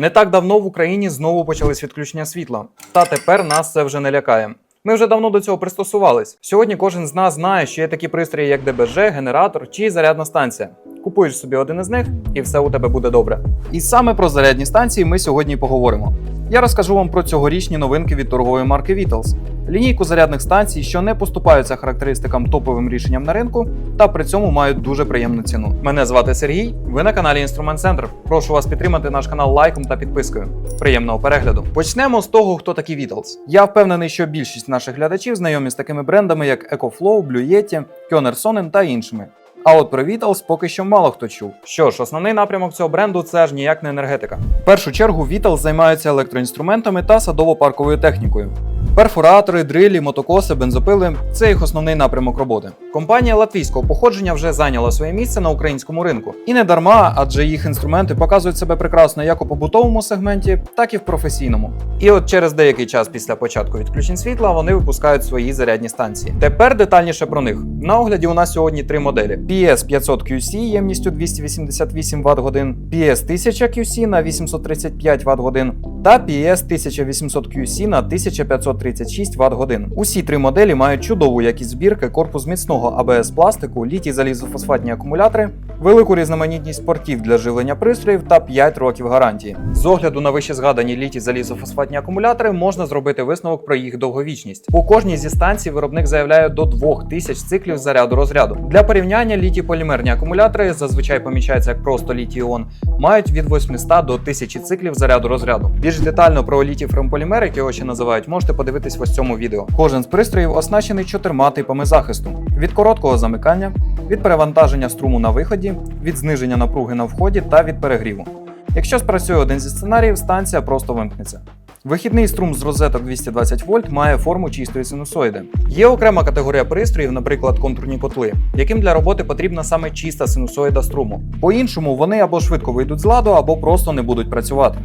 Не так давно в Україні знову почались відключення світла. Та тепер нас це вже не лякає. Ми вже давно до цього пристосувались. Сьогодні кожен з нас знає, що є такі пристрої, як ДБЖ, генератор чи зарядна станція. Купуєш собі один із них, і все у тебе буде добре. І саме про зарядні станції ми сьогодні поговоримо. Я розкажу вам про цьогорічні новинки від торгової марки Vitals, лінійку зарядних станцій, що не поступаються характеристикам топовим рішенням на ринку, та при цьому мають дуже приємну ціну. Мене звати Сергій. Ви на каналі Інструмент Центр. Прошу вас підтримати наш канал лайком та підпискою. Приємного перегляду. Почнемо з того, хто такий Vitals. Я впевнений, що більшість наших глядачів знайомі з такими брендами, як EcoFlow, Blue Yeti, Kioner Sonnen та іншими. А от про Vitals поки що мало хто чув. Що ж, основний напрямок цього бренду це ж ніяк не енергетика. В першу чергу Vitals займаються електроінструментами та садово-парковою технікою. Перфоратори, дрилі, мотокоси, бензопили це їх основний напрямок роботи. Компанія латвійського походження вже зайняла своє місце на українському ринку. І не дарма, адже їх інструменти показують себе прекрасно як у побутовому сегменті, так і в професійному. І от через деякий час після початку відключень світла вони випускають свої зарядні станції. Тепер детальніше про них. На огляді у нас сьогодні три моделі: PS 500 QC ємністю 288 Вт годин, PS 1000 QC на 835 Вт годин та PS 1800 QC на 1530 36 Вт-годин. Усі три моделі мають чудову якість збірки, корпус міцного АБС пластику, літі залізофосфатні акумулятори, велику різноманітність портів для живлення пристроїв та 5 років гарантії. З огляду на вище згадані літій залізофосфатні акумулятори можна зробити висновок про їх довговічність. У кожній зі станцій виробник заявляє до 2000 циклів заряду розряду. Для порівняння літі полімерні акумулятори зазвичай помічаються як просто літі Іон, мають від 800 до 1000 циклів заряду розряду. Більш детально про літі фремполімер, які його ще називають, можете подивитися подивитись в ось цьому відео. Кожен з пристроїв оснащений чотирма типами захисту: від короткого замикання, від перевантаження струму на виході, від зниження напруги на вході та від перегріву. Якщо спрацює один зі сценаріїв, станція просто вимкнеться. Вихідний струм з розеток 220 вольт має форму чистої синусоїди. Є окрема категорія пристроїв, наприклад, контурні котли, яким для роботи потрібна саме чиста синусоїда струму. По-іншому вони або швидко вийдуть з ладу, або просто не будуть працювати.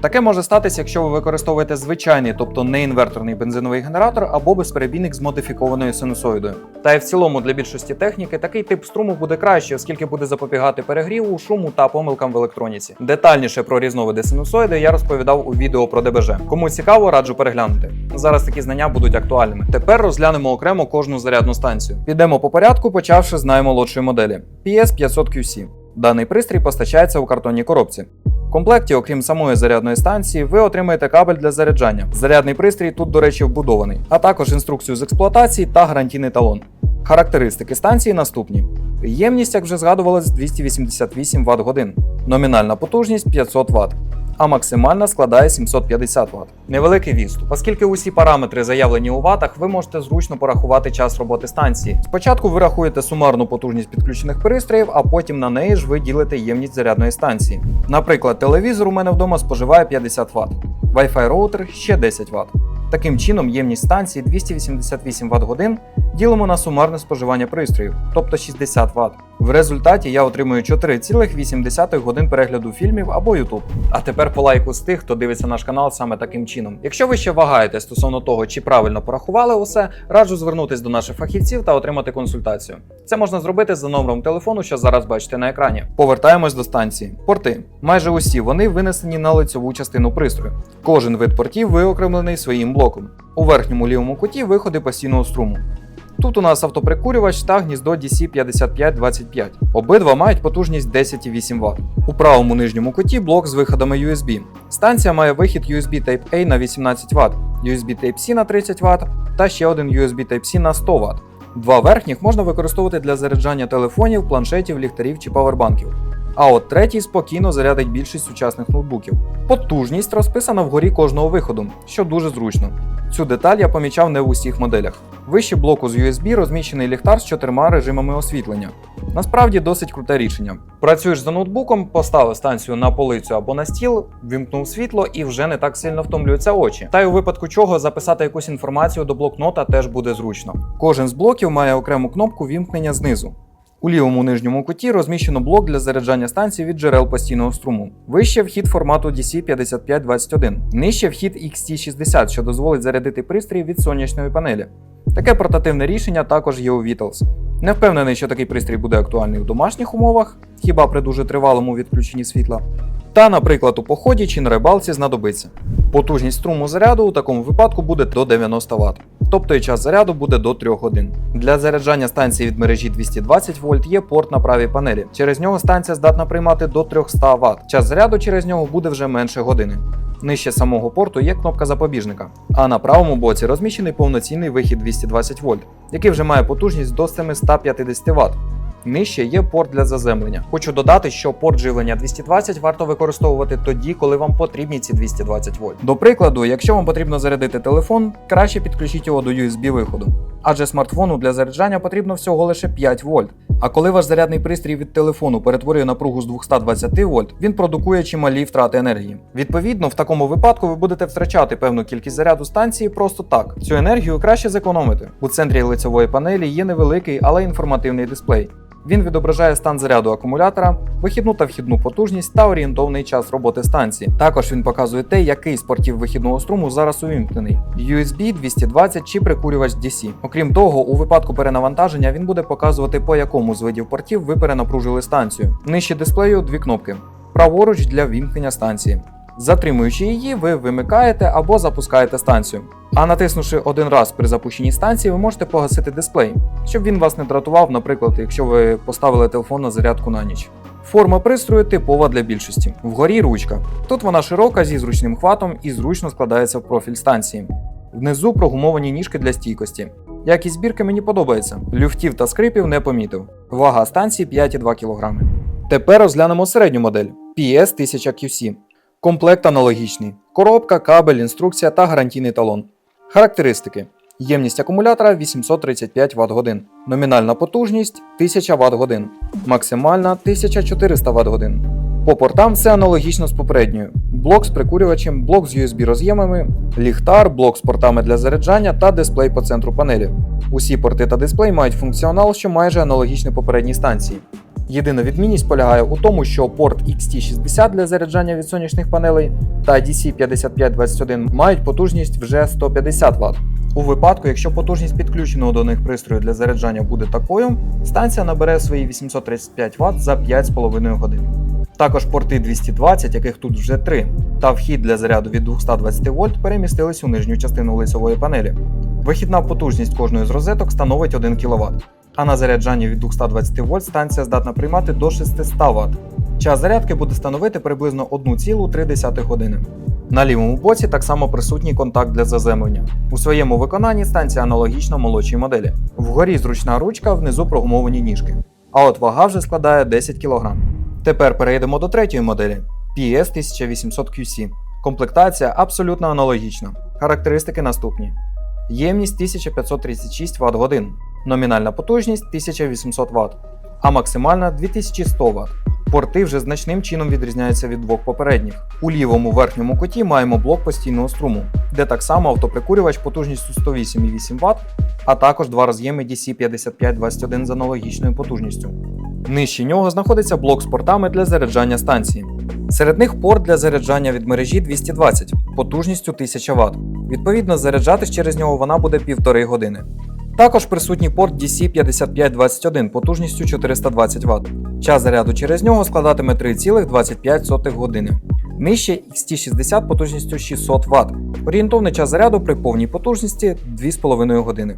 Таке може статися, якщо ви використовуєте звичайний, тобто неінверторний бензиновий генератор або безперебійник з модифікованою синусоїдою. Та й в цілому для більшості техніки такий тип струму буде краще, оскільки буде запобігати перегріву, шуму та помилкам в електроніці. Детальніше про різновиди синусоїди я розповідав у відео про ДБЖ. Кому цікаво, раджу переглянути. Зараз такі знання будуть актуальними. Тепер розглянемо окремо кожну зарядну станцію. Підемо по порядку, почавши з наймолодшої моделі PS 500 QC. Даний пристрій постачається у картонній коробці. В комплекті, окрім самої зарядної станції, ви отримаєте кабель для заряджання. Зарядний пристрій тут, до речі, вбудований, а також інструкцію з експлуатації та гарантійний талон. Характеристики станції наступні: ємність, як вже згадувалось, 288 Вт годин, номінальна потужність 500 Вт, а максимальна складає 750 Вт. Невеликий відступ, оскільки усі параметри заявлені у ватах, ви можете зручно порахувати час роботи станції. Спочатку ви рахуєте сумарну потужність підключених пристроїв, а потім на неї ж ви ділите ємність зарядної станції. Наприклад, телевізор у мене вдома споживає 50 Вт, Wi-Fi роутер ще 10 Вт. Таким чином, ємність станції 288 Вт годин ділимо на сумарне споживання пристроїв, тобто 60 Вт. В результаті я отримую 4,8 годин перегляду фільмів або YouTube. А тепер по лайку з тих, хто дивиться наш канал саме таким чином. Якщо ви ще вагаєте стосовно того, чи правильно порахували усе, раджу звернутись до наших фахівців та отримати консультацію. Це можна зробити за номером телефону, що зараз бачите на екрані. Повертаємось до станції. Порти. Майже усі вони винесені на лицьову частину пристрою. Кожен вид портів виокремлений своїм блоком. У верхньому лівому куті виходи постійного струму. Тут у нас автоприкурювач та гніздо DC5525. Обидва мають потужність 10,8 Вт. У правому нижньому куті блок з виходами USB. Станція має вихід USB Type-A на 18 Вт, USB Type-C на 30 Вт та ще один USB Type-C на 100 Вт. Два верхніх можна використовувати для заряджання телефонів, планшетів, ліхтарів чи павербанків. А от третій спокійно зарядить більшість сучасних ноутбуків. Потужність розписана вгорі кожного виходу, що дуже зручно. Цю деталь я помічав не в усіх моделях. Вище блоку з USB розміщений ліхтар з чотирма режимами освітлення. Насправді досить круте рішення. Працюєш за ноутбуком, поставив станцію на полицю або на стіл, вімкнув світло і вже не так сильно втомлюються очі. Та й у випадку чого записати якусь інформацію до блокнота теж буде зручно. Кожен з блоків має окрему кнопку вімкнення знизу. У лівому нижньому куті розміщено блок для заряджання станції від джерел постійного струму. Вище вхід формату DC5521, нижче вхід XT60, що дозволить зарядити пристрій від сонячної панелі. Таке портативне рішення також є у Vitals. Не впевнений, що такий пристрій буде актуальний у домашніх умовах, хіба при дуже тривалому відключенні світла. Та, наприклад, у поході чи на рибалці знадобиться. Потужність струму заряду у такому випадку буде до 90 Вт, тобто і час заряду буде до 3 годин. Для заряджання станції від мережі 220 вольт є порт на правій панелі. Через нього станція здатна приймати до 300 Вт. Час заряду через нього буде вже менше години. Нижче самого порту є кнопка запобіжника, а на правому боці розміщений повноцінний вихід 220 вольт, який вже має потужність до 750 Вт. Нижче є порт для заземлення. Хочу додати, що порт живлення 220 варто використовувати тоді, коли вам потрібні ці 220 вольт. До прикладу, якщо вам потрібно зарядити телефон, краще підключіть його до USB виходу. Адже смартфону для заряджання потрібно всього лише 5 вольт. А коли ваш зарядний пристрій від телефону перетворює напругу з 220 вольт, він продукує чималі втрати енергії. Відповідно, в такому випадку ви будете втрачати певну кількість заряду станції просто так. Цю енергію краще зекономити. У центрі лицевої панелі є невеликий, але інформативний дисплей. Він відображає стан заряду акумулятора, вихідну та вхідну потужність та орієнтовний час роботи станції. Також він показує те, який з портів вихідного струму зараз увімкнений: USB 220 чи прикурювач DC. Окрім того, у випадку перенавантаження він буде показувати, по якому з видів портів ви перенапружили станцію. Нижче дисплею дві кнопки: праворуч для вімкнення станції. Затримуючи її, ви вимикаєте або запускаєте станцію. А натиснувши один раз при запущенні станції, ви можете погасити дисплей, щоб він вас не дратував, наприклад, якщо ви поставили телефон на зарядку на ніч. Форма пристрою типова для більшості. Вгорі ручка. Тут вона широка зі зручним хватом і зручно складається в профіль станції. Внизу прогумовані ніжки для стійкості. Якість збірки мені подобається. Люфтів та скрипів не помітив. Вага станції 5,2 кг. Тепер розглянемо середню модель PS 1000 QC. Комплект аналогічний: коробка, кабель, інструкція та гарантійний талон. Характеристики: ємність акумулятора 835 Вт номінальна потужність 1000 Вт максимальна 1400 Вт. По портам все аналогічно з попередньою: блок з прикурювачем, блок з USB роз'ємами, ліхтар, блок з портами для заряджання та дисплей по центру панелі. Усі порти та дисплей мають функціонал, що майже аналогічний попередній станції. Єдина відмінність полягає у тому, що порт XT60 для заряджання від сонячних панелей та DC5521 мають потужність вже 150 Вт. У випадку, якщо потужність підключеного до них пристрою для заряджання буде такою, станція набере свої 835 Вт за 5,5 годин. Також порти 220, яких тут вже 3, та вхід для заряду від 220 вольт перемістились у нижню частину лицевої панелі. Вихідна потужність кожної з розеток становить 1 кВт а на заряджанні від 220 вольт станція здатна приймати до 600 Вт. Час зарядки буде становити приблизно 1,3 години. На лівому боці так само присутній контакт для заземлення. У своєму виконанні станція аналогічна молодшій моделі. Вгорі зручна ручка, внизу прогумовані ніжки. А от вага вже складає 10 кг. Тепер перейдемо до третьої моделі PS 1800 QC. Комплектація абсолютно аналогічна. Характеристики наступні: ємність 1536 Вт годин, номінальна потужність 1800 Вт, а максимальна 2100 Вт. Порти вже значним чином відрізняються від двох попередніх. У лівому верхньому куті маємо блок постійного струму, де так само автоприкурювач потужністю 108,8 Вт, а також два роз'єми DC5521 з аналогічною потужністю. Нижче нього знаходиться блок з портами для заряджання станції. Серед них порт для заряджання від мережі 220 потужністю 1000 Вт. Відповідно, заряджатись через нього вона буде півтори години. Також присутній порт DC5521 потужністю 420 Вт. Час заряду через нього складатиме 3,25 години. Нижче XT60 потужністю 600 Вт. Орієнтовний час заряду при повній потужності 2,5 години.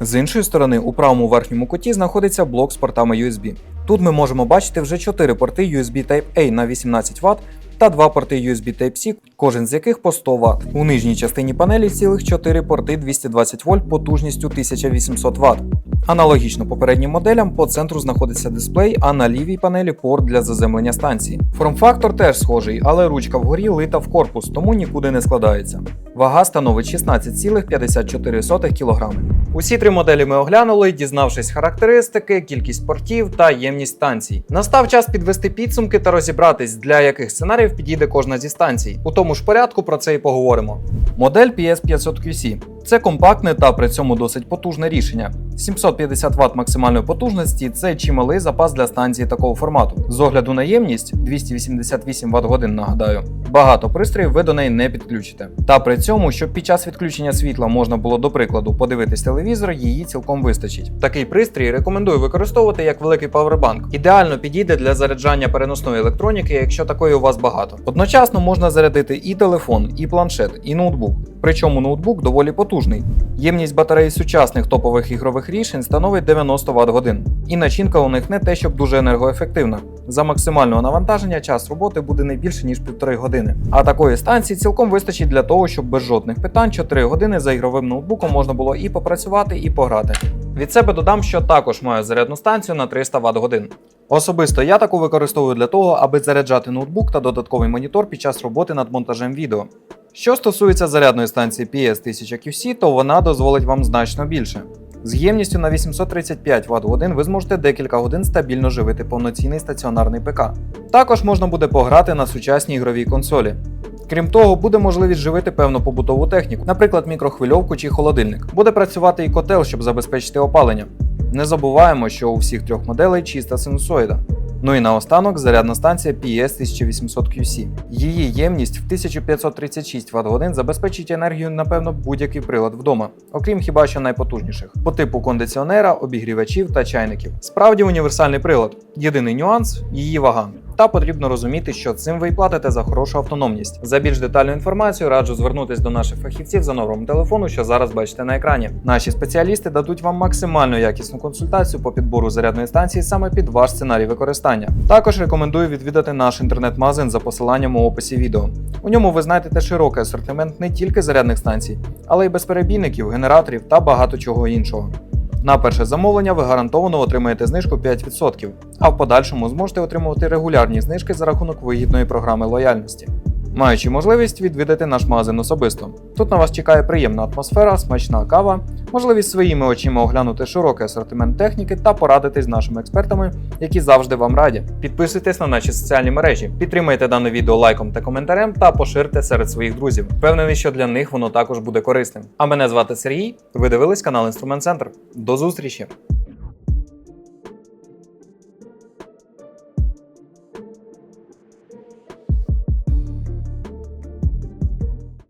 З іншої сторони, у правому верхньому куті знаходиться блок з портами USB. Тут ми можемо бачити вже 4 порти USB Type-A на 18 Вт та 2 порти USB Type-C, кожен з яких по 100 Вт. У нижній частині панелі цілих 4 порти 220 вольт потужністю 1800 Вт. Аналогічно попереднім моделям по центру знаходиться дисплей, а на лівій панелі порт для заземлення станції. Форм-фактор теж схожий, але ручка вгорі лита в корпус, тому нікуди не складається. Вага становить 16,54 кг. Усі три моделі ми оглянули, дізнавшись характеристики, кількість портів та ємність станцій. Настав час підвести підсумки та розібратись, для яких сценаріїв підійде кожна зі станцій. У тому ж порядку про це і поговоримо. Модель PS500QC Це компактне та при цьому досить потужне рішення. 750 Вт максимальної потужності це чималий запас для станції такого формату. З огляду на ємність 288 Вт годин, нагадаю. Багато пристроїв ви до неї не підключите. Та при цьому, щоб під час відключення світла можна було до прикладу подивитись телевізор, її цілком вистачить. Такий пристрій рекомендую використовувати як великий павербанк. Ідеально підійде для заряджання переносної електроніки, якщо такої у вас багато. Одночасно можна зарядити і телефон, і планшет, і ноутбук. Причому ноутбук доволі потужний. Ємність батареї сучасних топових ігрових рішень становить 90 Вт годин. І начинка у них не те, щоб дуже енергоефективна. За максимального навантаження час роботи буде не більше ніж півтори години. А такої станції цілком вистачить для того, щоб без жодних питань 4 години за ігровим ноутбуком можна було і попрацювати, і пограти. Від себе додам, що також маю зарядну станцію на 300 Вт годин. Особисто я таку використовую для того, аби заряджати ноутбук та додатковий монітор під час роботи над монтажем відео. Що стосується зарядної станції PS1000QC, то вона дозволить вам значно більше. З ємністю на 835 Вт годин ви зможете декілька годин стабільно живити повноцінний стаціонарний ПК. Також можна буде пограти на сучасній ігровій консолі. Крім того, буде можливість живити певну побутову техніку, наприклад, мікрохвильовку чи холодильник. Буде працювати і котел, щоб забезпечити опалення. Не забуваємо, що у всіх трьох моделей чиста синусоїда. Ну і наостанок зарядна станція PS1800QC. Її ємність в 1536 Вт годин забезпечить енергію, напевно, будь-який прилад вдома, окрім хіба що найпотужніших, по типу кондиціонера, обігрівачів та чайників. Справді універсальний прилад. Єдиний нюанс її вага. Та потрібно розуміти, що цим ви платите за хорошу автономність. За більш детальну інформацію раджу звернутись до наших фахівців за номером телефону, що зараз бачите на екрані. Наші спеціалісти дадуть вам максимально якісну консультацію по підбору зарядної станції саме під ваш сценарій використання. Також рекомендую відвідати наш інтернет-магазин за посиланням у описі відео. У ньому ви знайдете широкий асортимент не тільки зарядних станцій, але й безперебійників, генераторів та багато чого іншого. На перше замовлення ви гарантовано отримаєте знижку 5%, а в подальшому зможете отримувати регулярні знижки за рахунок вигідної програми лояльності. Маючи можливість відвідати наш магазин особисто. Тут на вас чекає приємна атмосфера, смачна кава, можливість своїми очима оглянути широкий асортимент техніки та порадитись з нашими експертами, які завжди вам раді. Підписуйтесь на наші соціальні мережі, підтримайте дане відео лайком та коментарем та поширте серед своїх друзів. Впевнений, що для них воно також буде корисним. А мене звати Сергій. Ви дивились канал Інструмент Центр. До зустрічі!